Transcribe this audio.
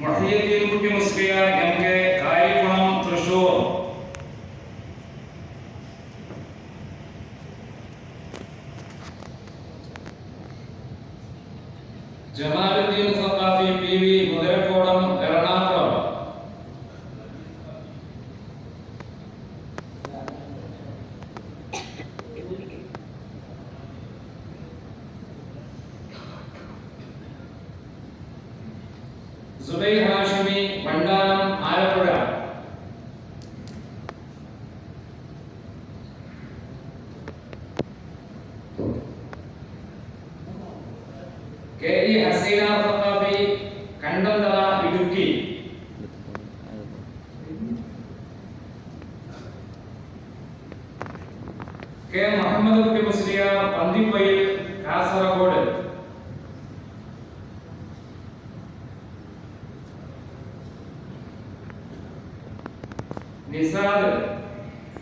Muhyiddeen Kutty Musliyar M K Kayikkulam Thrissur Jamaluddeen Saqafi P V Muthalakkodam Zubair Hashmi भंडारम Alappuzha carry Hasina फताबी कंडंदला Idukki. K Mohammed Uppi मुस्लिया पंदीपय्या mesada.